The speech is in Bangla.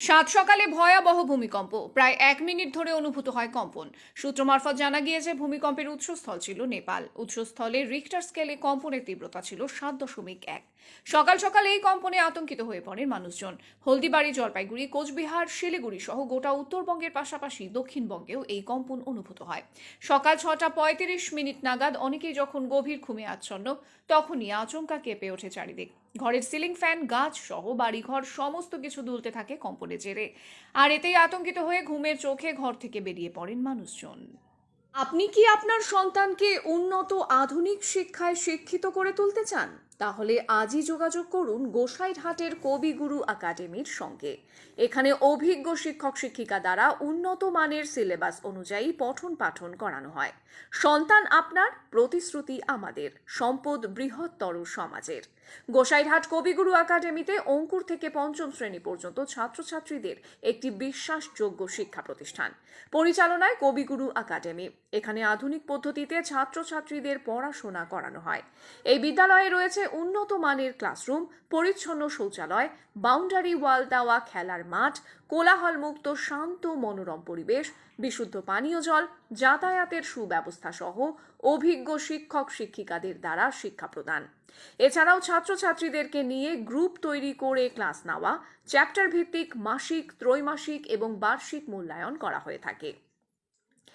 সাত সকালে ভয়াবহ ভূমিকম্প। প্রায় এক মিনিট ধরে অনুভূত হয় কম্পন। সূত্র মারফত জানা গিয়েছে, ভূমিকম্পের উৎসস্থল ছিল নেপাল। উৎসস্থলে রিক্টার স্কেলে কম্পনের তীব্রতা ছিল সাত দশমিক এক। সকাল সকাল এই কম্পনে আতঙ্কিত হয়ে পড়েন মানুষজন। হলদিবাড়ি, জলপাইগুড়ি, কোচবিহার, শিলিগুড়ি সহ গোটা উত্তরবঙ্গের পাশাপাশি দক্ষিণবঙ্গেও এই কম্পন অনুভূত হয়। সকাল ছটা পঁয়ত্রিশ মিনিট নাগাদ অনেকেই যখন গভীর ঘুমে আচ্ছন্ন, তখনই আচমকা কেঁপে ওঠে চারিদিক। ঘরের সিলিং ফ্যান, গাছ সহ বাড়িঘর সমস্ত কিছু দুলতে থাকে কম্পনে জেরে। আর এতেই আতঙ্কিত হয়ে ঘুমের চোখে ঘর থেকে বেরিয়ে পড়েন মানুষজন। আপনি কি আপনার সন্তানকে উন্নত আধুনিক শিক্ষায় শিক্ষিত করে তুলতে চান? তাহলে আজই যোগাযোগ করুন গোসাইরহাটের কবিগুরু একাডেমির সঙ্গে। এখানে অভিজ্ঞ শিক্ষক শিক্ষিকা দ্বারা উন্নত মানের সিলেবাস অনুযায়ী পঠন পাঠন করানো হয়। সন্তান আপনার, প্রতিশ্রুতি আমাদের, সম্পদ বৃহত্তর সমাজের। গোসাইরহাট কবিগুরু একাডেমিতে অঙ্কুর থেকে পঞ্চম শ্রেণি পর্যন্ত ছাত্রছাত্রীদের একটি বিশ্বাসযোগ্য শিক্ষা প্রতিষ্ঠান। পরিচালনায় কবিগুরু একাডেমি। এখানে আধুনিক পদ্ধতিতে ছাত্রছাত্রীদের পড়াশোনা করানো হয়। এই বিদ্যালয়ে রয়েছে উন্নত মানের ক্লাসরুম, পরিচ্ছন্ন শৌচালয়, বাউন্ডারি ওয়াল দেওয়া খেলার মাঠ, কোলাহলমুক্ত শান্ত মনোরম পরিবেশ, বিশুদ্ধ পানীয় জল, যাতায়াতের সুব্যবস্থা সহ অভিজ্ঞ শিক্ষক শিক্ষিকাদের দ্বারা শিক্ষা প্রদান। এছাড়াও ছাত্রছাত্রীদেরকে নিয়ে গ্রুপ তৈরি করে ক্লাস নেওয়া চ্যাপ্টার ভিত্তিক মাসিক, ত্রৈমাসিক এবং বার্ষিক মূল্যায়ন করা হয়ে থাকে।